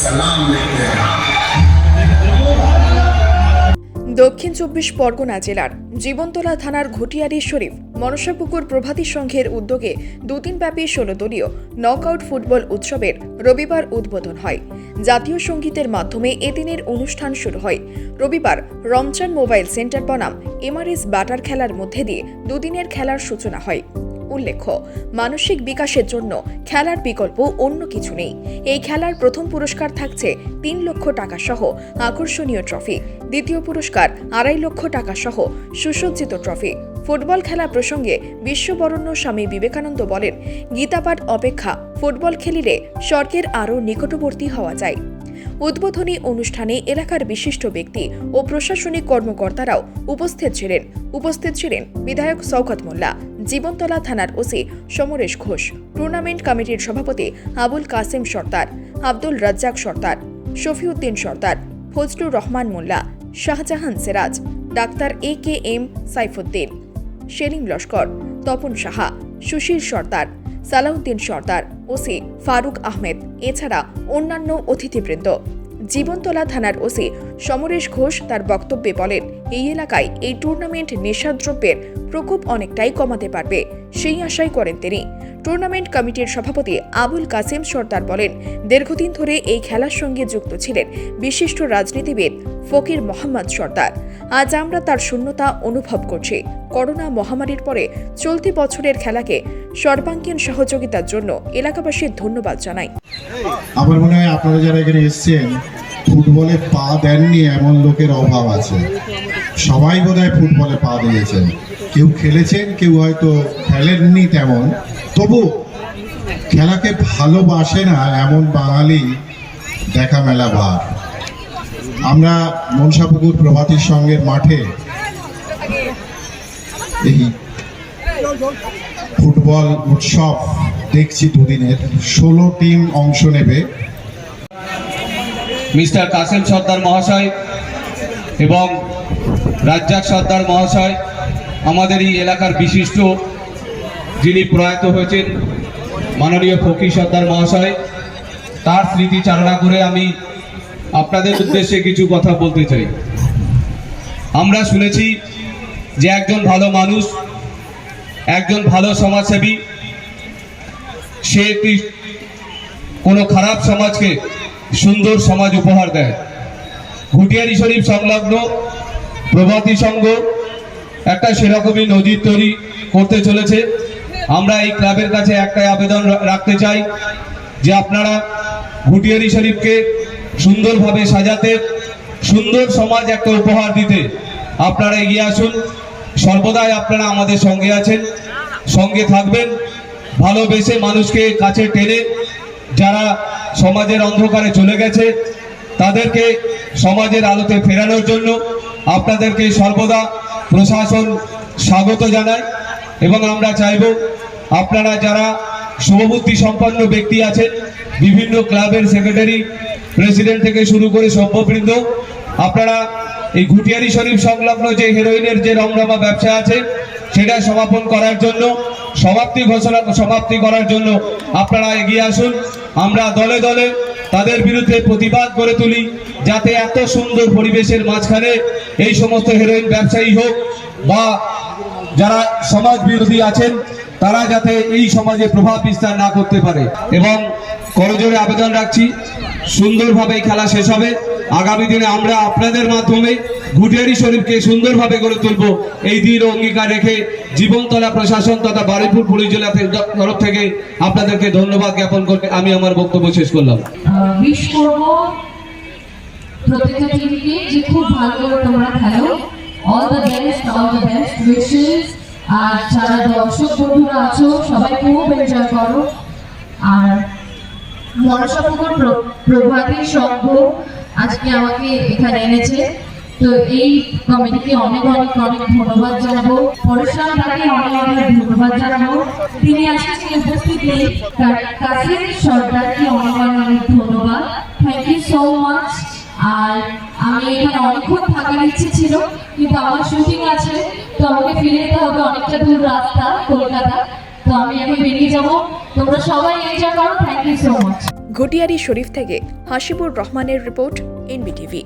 सलाम लेते हैं দক্ষিণ চব্বিশ পরগনা জেলার জীবনতলা থানার ঘটিয়ারি শরীফ মনসাপুকুর প্রভাতী সংঘের উদ্যোগে দুদিনব্যাপী ষোলো দলীয় নকআউট ফুটবল উৎসবের রবিবার উদ্বোধন হয় জাতীয় সঙ্গীতের মাধ্যমে এদিনের অনুষ্ঠান শুরু হয় রবিবার রমজান মোবাইল সেন্টার বনাম এমআরএস বাটার খেলার মধ্যে দিয়ে দুদিনের খেলার সূচনা হয় উল্লেখ্য, মানসিক বিকাশের জন্য খেলার বিকল্প অন্য কিছু নেই। এই খেলার প্রথম পুরস্কার থাকছে তিন লক্ষ টাকা সহ আকর্ষণীয় ট্রফি। দ্বিতীয় পুরস্কার আড়াই লক্ষ টাকা সহ সুসজ্জিত ট্রফি। ফুটবল খেলা প্রসঙ্গে বিশ্ববরণ্য স্বামী বিবেকানন্দ বলেন, গীতাপাঠ অপেক্ষা, ফুটবল খেলিলে স্বর্গের আরও নিকটবর্তী হওয়া যায়। উদ্বোধনী অনুষ্ঠানে এলাকার বিশিষ্ট ব্যক্তি ও প্রশাসনিক কর্মকর্তারাও উপস্থিত ছিলেন। উপস্থিত ছিলেন বিধায়ক শওকত মোল্লা, জীবনতলা থানার ওসি সমরেশ ঘোষ, টুর্নামেন্ট কমিটির সভাপতি Abul Kasem Sardar, Abdul Razzak Sardar, Shafiuddin Sardar, Fazlur Rahman Mollah, Shahjahan Seraj, doctor A K M Saifuddin, Selim Laskar, Tapan Saha, Sushil Sardar, Salauddin Sardar OC Faruk Ahmed, এছাড়া অন্যান্য অতিথিবৃন্দ। জীবনতলা থানার OC Samaresh Ghosh তার বক্তব্যে বলেন, এই এলাকায় এই টুর্নামেন্ট নেশাদ্রব্যের প্রকোপ অনেকটাই কমাতে পারবে, সেই আশাই করেন তিনি। টুর্নামেন্ট কমিটির সভাপতি আবুল কাসেম সর্দার বলেন, দীর্ঘদিন ধরে এই খেলার সঙ্গে যুক্ত ছিলেন বিশিষ্ট রাজনীতিবিদ ফকির মোহাম্মদ সর্দার। আজ আমরা তার শূন্যতা অনুভব করছি। করোনা মহামারীর পরে চলতি বছরের খেলাকে সর্বাঙ্গীন সহযোগিতার জন্য এলাকাবাসীর ধন্যবাদ জানাই। আমার মনে হয় আপনারা যারা এখানে এসছেন, ফুটবলে পা দেননি এমন লোকের অভাব আছে। সবাই বোধহয় ফুটবলে পা দিয়েছেন। কেউ খেলেছেন, কেউ হয়তো খেলেননি তেমন। তবু খেলাকে ভালোবাসে না এমন বাঙালি দেখা মেলা ভার। আমরা মনসাপুকুর প্রভাতী সঙ্গের মাঠে এই ফুটবল উৎসব দেখছি দুদিনের। ষোলো টিম অংশ নেবে। মিস্টার কাসেম সর্দার মহাশয় এবং রাজ্জাক সর্দার মহাশয়, আমাদের এই এলাকার বিশিষ্ট যিনি প্রয়াত হয়েছেন মাননীয় ফকির সর্দার মহাশয়, তার স্মৃতিচারণা করে আমি আপনাদের উদ্দেশ্যে কিছু কথা বলতে চাই। আমরা শুনেছি যে একজন ভালো মানুষ, একজন ভালো সমাজসেবী, সে একটি কোনো খারাপ সমাজকে সুন্দর সমাজ উপহার দেয়। ঘুটিয়ারি শরীফ সংলগ্ন প্রভাতী সংঘ একটা সেরকমই নজির তৈরি করতে চলেছে। আমরা এই ক্লাবের কাছে একটাই আবেদন রাখতে চাই যে আপনারা ঘুটিয়ারি শরীফকে সুন্দরভাবে সাজাতে, সুন্দর সমাজ একটা উপহার দিতে আপনারা এগিয়ে আসুন। সর্বদাই আপনারা আমাদের সঙ্গে আছেন, সঙ্গে থাকবেন, ভালোবেসে মানুষকে কাছে টেনে যারা সমাজের অন্ধকারে চলে গেছে, তাদেরকে সমাজের আলোতে ফেরানোর জন্য আপনাদেরকে সর্বদা প্রশাসন স্বাগত জানায়। এবং আমরা চাইব আপনারা যারা শুভবুদ্ধি সম্পন্ন ব্যক্তি আছেন, বিভিন্ন ক্লাবের সেক্রেটারি, প্রেসিডেন্ট থেকে শুরু করে সভ্যবৃন্দ, আপনারা এই ঘুটিয়ারি শরীফ সংলগ্ন যে হেরোইনের যে রমরমা ব্যবসা আছে, সেটা সমাপন করার জন্য, সমাপ্তি ঘোষণা, সমাপ্তি করার জন্য আপনারা এগিয়ে আসুন। আমরা দলে দলে তাদের বিরুদ্ধে প্রতিবাদ করে তুলি, যাতে এত সুন্দর পরিবেশের মাঝখানে এই সমস্ত হেরোইন ব্যবসায়ী হোক বা যারা সমাজ বিরোধী আছেন, তারা যাতে এই সমাজে প্রভাব বিস্তার না করতে পারে। এবং করজোরে আবেদন রাখছি, সুন্দরভাবে এই খেলা শেষ হবে। আগামী দিনে আমরা আপনাদের মাধ্যমে ঘুটিয়ারি শরীফকে সুন্দরভাবে গড়ে তুলব। এই দিন অঙ্গীকার রেখে জীবনতলা প্রশাসন তথা বারুইপুর পুলিশ জেলা তরফ থেকে আপনাদেরকে ধন্যবাদ জ্ঞাপন করতে আমি আমার বক্তব্য শেষ করলাম। যে খুব ভালো তোমরা খেলো। All the best all the best wishes আর যারা দর্শক বন্ধুরা আছো, সবাই খুব এনজয় করো। আর মনসাপুকুর প্র- প্রভাতী সংঘ আজকে আমাকে এখানে এনেছে। তো এই কমিটিকে অনেক অনেক অনেক ধন্যবাদ জানাব। পরশুরাম তাকে অনেক অনেক ধন্যবাদ জানাব। তিনি আজকে উপস্থিত নেই তার কাছে সরকারকে অনেক অনেক ধন্যবাদ। থ্যাংক ইউ সো মাচ আর আমি এখানে অনেকক্ষণ থাকার ইচ্ছে ছিল, কিন্তু আমার শুটিং আছে, তো আমাকে ফিরে যেতে হবে অনেকটা দূর রাস্তা, কলকাতা। তো আমি এখন বেরিয়ে যাব। তোমরা সবাই এনজয় করো। Thank you so much Ghatiyari Sharif থেকে হাসিবুর রহমানের রিপোর্ট, এনবিটিভি।